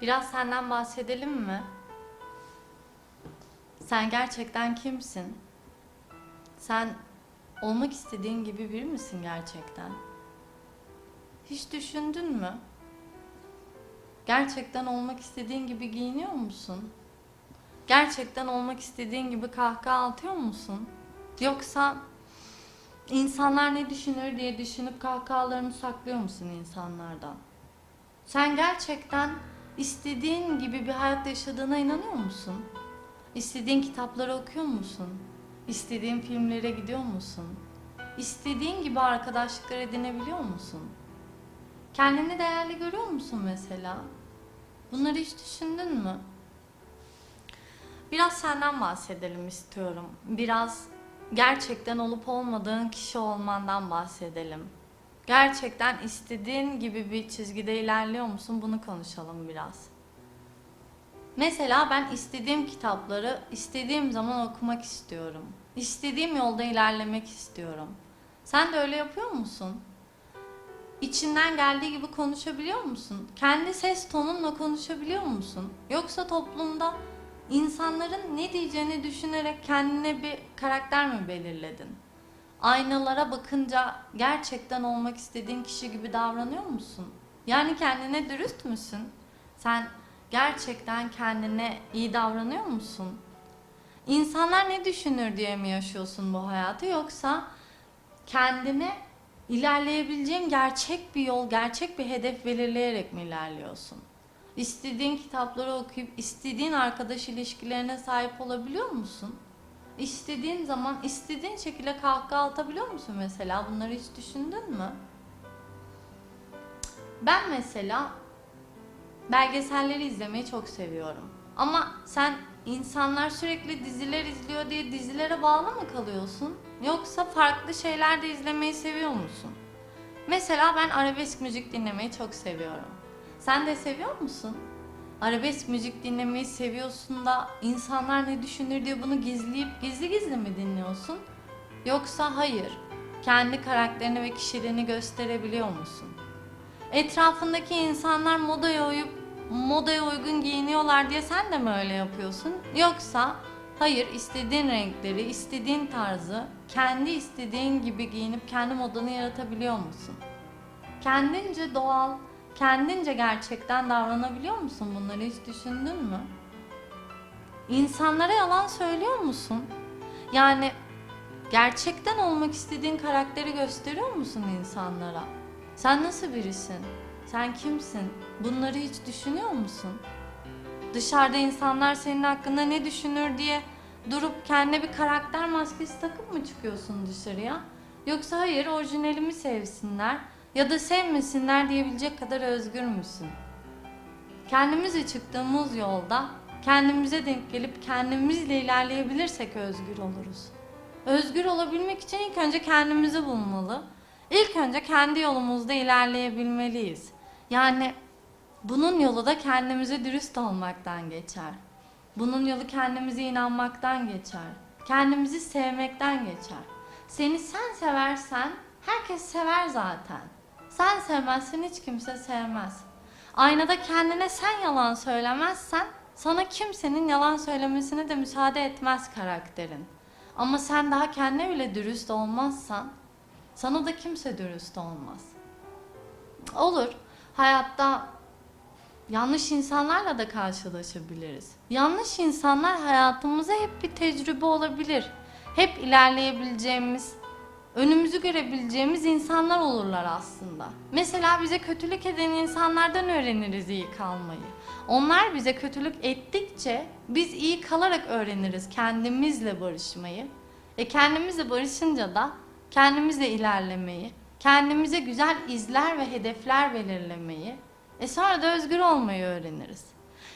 Biraz senden bahsedelim mi? Sen gerçekten kimsin? Sen olmak istediğin gibi biri misin gerçekten? Hiç düşündün mü? Gerçekten olmak istediğin gibi giyiniyor musun? Gerçekten olmak istediğin gibi kahkaha atıyor musun? Yoksa insanlar ne düşünür diye düşünüp kahkahalarını saklıyor musun insanlardan? Sen gerçekten istediğin gibi bir hayat yaşadığına inanıyor musun? İstediğin kitapları okuyor musun? İstediğin filmlere gidiyor musun? İstediğin gibi arkadaşlıklar edinebiliyor musun? Kendini değerli görüyor musun mesela? Bunları hiç düşündün mü? Biraz senden bahsedelim istiyorum. Biraz gerçekten olup olmadığın kişi olmandan bahsedelim. Gerçekten istediğin gibi bir çizgide ilerliyor musun? Bunu konuşalım biraz. Mesela ben istediğim kitapları istediğim zaman okumak istiyorum. İstediğim yolda ilerlemek istiyorum. Sen de öyle yapıyor musun? İçinden geldiği gibi konuşabiliyor musun? Kendi ses tonunla konuşabiliyor musun? Yoksa toplumda insanların ne diyeceğini düşünerek kendine bir karakter mi belirledin? Aynalara bakınca gerçekten olmak istediğin kişi gibi davranıyor musun? Yani kendine dürüst müsün? Sen gerçekten kendine iyi davranıyor musun? İnsanlar ne düşünür diye mi yaşıyorsun bu hayatı yoksa kendine ilerleyebileceğin gerçek bir yol, gerçek bir hedef belirleyerek mi ilerliyorsun? İstediğin kitapları okuyup istediğin arkadaş ilişkilerine sahip olabiliyor musun? İstediğin zaman istediğin şekilde kahkaha atabiliyor musun mesela? Bunları hiç düşündün mü? Ben mesela belgeselleri izlemeyi çok seviyorum. Ama sen insanlar sürekli diziler izliyor diye dizilere bağlı mı kalıyorsun? Yoksa farklı şeyler de izlemeyi seviyor musun? Mesela ben arabesk müzik dinlemeyi çok seviyorum. Sen de seviyor musun? Arabesk müzik dinlemeyi seviyorsun da insanlar ne düşünür diye bunu gizleyip gizli gizli mi dinliyorsun? Yoksa hayır, kendi karakterini ve kişiliğini gösterebiliyor musun? Etrafındaki insanlar modaya uyup modaya uygun giyiniyorlar diye sen de mi öyle yapıyorsun? Yoksa hayır istediğin renkleri, istediğin tarzı kendi istediğin gibi giyinip kendi modanı yaratabiliyor musun? Kendince doğal, kendince gerçekten davranabiliyor musun? Bunları hiç düşündün mü? İnsanlara yalan söylüyor musun? Yani gerçekten olmak istediğin karakteri gösteriyor musun insanlara? Sen nasıl birisin? Sen kimsin? Bunları hiç düşünüyor musun? Dışarıda insanlar senin hakkında ne düşünür diye durup kendine bir karakter maskesi takıp mı çıkıyorsun dışarıya? Yoksa hayır orijinalimi sevsinler ya da sevmesinler diyebilecek kadar özgür müsün? Kendimizle çıktığımız yolda kendimize denk gelip kendimizle ilerleyebilirsek özgür oluruz. Özgür olabilmek için ilk önce kendimizi bulmalı. İlk önce kendi yolumuzda ilerleyebilmeliyiz. Yani bunun yolu da kendimize dürüst olmaktan geçer. Bunun yolu kendimize inanmaktan geçer. Kendimizi sevmekten geçer. Seni sen seversen herkes sever zaten. Sen sevmezsen hiç kimse sevmez. Aynada kendine sen yalan söylemezsen sana kimsenin yalan söylemesine de müsaade etmez karakterin. Ama sen daha kendine bile dürüst olmazsan sana da kimse dürüst olmaz. Olur. Hayatta yanlış insanlarla da karşılaşabiliriz. Yanlış insanlar hayatımıza hep bir tecrübe olabilir. Hep ilerleyebileceğimiz, önümüzü görebileceğimiz insanlar olurlar aslında. Mesela bize kötülük eden insanlardan öğreniriz iyi kalmayı. Onlar bize kötülük ettikçe biz iyi kalarak öğreniriz kendimizle barışmayı. E kendimizle barışınca da kendimizle ilerlemeyi, kendimize güzel izler ve hedefler belirlemeyi, e sonra da özgür olmayı öğreniriz.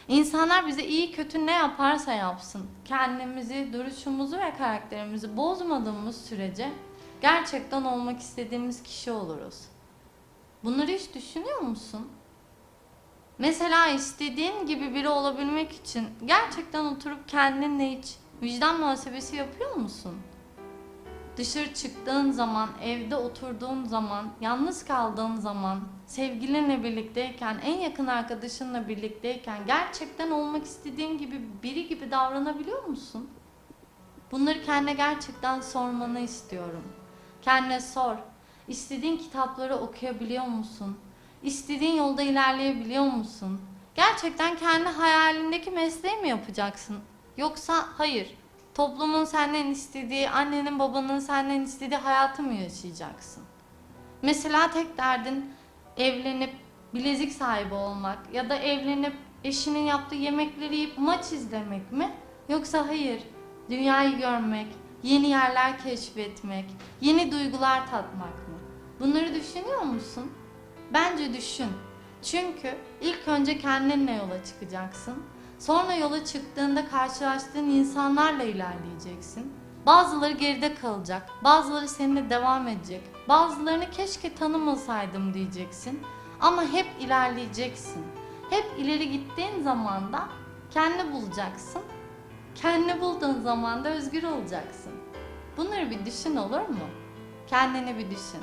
İnsanlar bize iyi kötü ne yaparsa yapsın, kendimizi, duruşumuzu ve karakterimizi bozmadığımız sürece gerçekten olmak istediğimiz kişi oluruz. Bunları hiç düşünüyor musun? Mesela istediğin gibi biri olabilmek için gerçekten oturup kendinle hiç vicdan muhasebesi yapıyor musun? Dışarı çıktığın zaman, evde oturduğun zaman, yalnız kaldığın zaman, sevgilinle birlikteyken, en yakın arkadaşınla birlikteyken gerçekten olmak istediğin gibi biri gibi davranabiliyor musun? Bunları kendine gerçekten sormanı istiyorum. Kendine sor. İstediğin kitapları okuyabiliyor musun? İstediğin yolda ilerleyebiliyor musun? Gerçekten kendi hayalindeki mesleği mi yapacaksın? Yoksa hayır, toplumun senden istediği, annenin babanın senden istediği hayatı mı yaşayacaksın? Mesela tek derdin evlenip bilezik sahibi olmak ya da evlenip eşinin yaptığı yemekleri yiyip maç izlemek mi? Yoksa hayır, dünyayı görmek, yeni yerler keşfetmek, yeni duygular tatmak mı? Bunları düşünüyor musun? Bence düşün. Çünkü ilk önce kendinle yola çıkacaksın. Sonra yola çıktığında karşılaştığın insanlarla ilerleyeceksin. Bazıları geride kalacak, bazıları seninle devam edecek. Bazılarını keşke tanımasaydım diyeceksin. Ama hep ilerleyeceksin. Hep ileri gittiğin zaman da kendini bulacaksın. Kendini bulduğun zaman da özgür olacaksın. Bunları bir düşün olur mu? Kendini bir düşün.